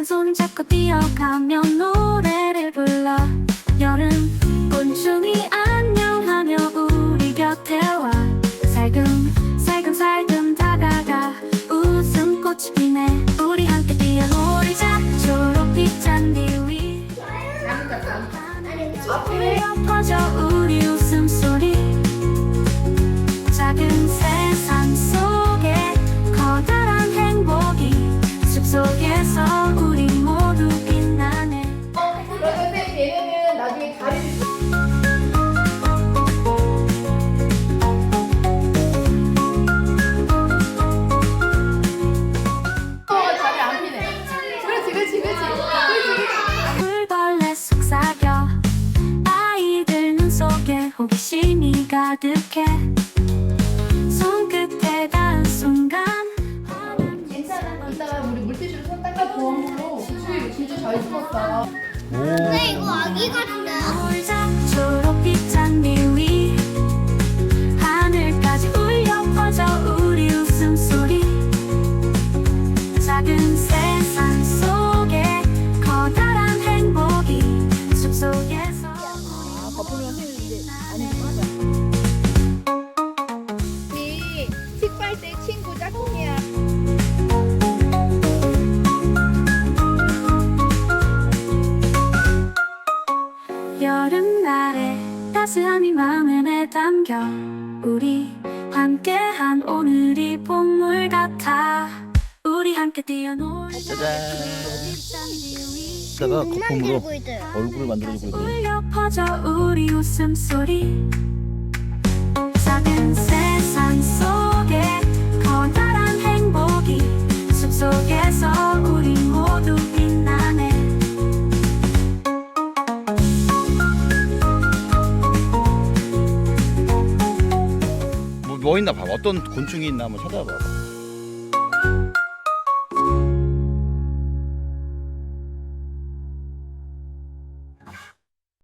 작은 손 잡고 뛰어가며 노래를 불러. 여름 곤충이 안녕하며 우리 곁에 와. 살금 살금 살금 다가가 웃음꽃이 피네. 우리 함께 뛰어놀자. 초록빛 잔디 위. 울려 퍼져 우리 웃음소리 얘네는 나중에 다리를 어, 속삭여. 아이들 눈 속에 호기심이 가득해. 손끝에 닿은 순간 괜찮아. 이따가 우리 물티슈로 손 닦아 보험으로 수위 진짜 잘 숨었다. 근데 이거 아기 같다. 따스함이 마음에 담겨. 우리 함께한 오늘이 봄물 같아. 우리 함께 뛰어놀자. 이따가 거품으로 있어요. 얼굴을 만들어주고 있네. 울려 퍼져 우리 웃음소리. 작은 세상 속 뭐, 뭐 있나 봐. 어떤 곤충이 있나 한번 찾아봐.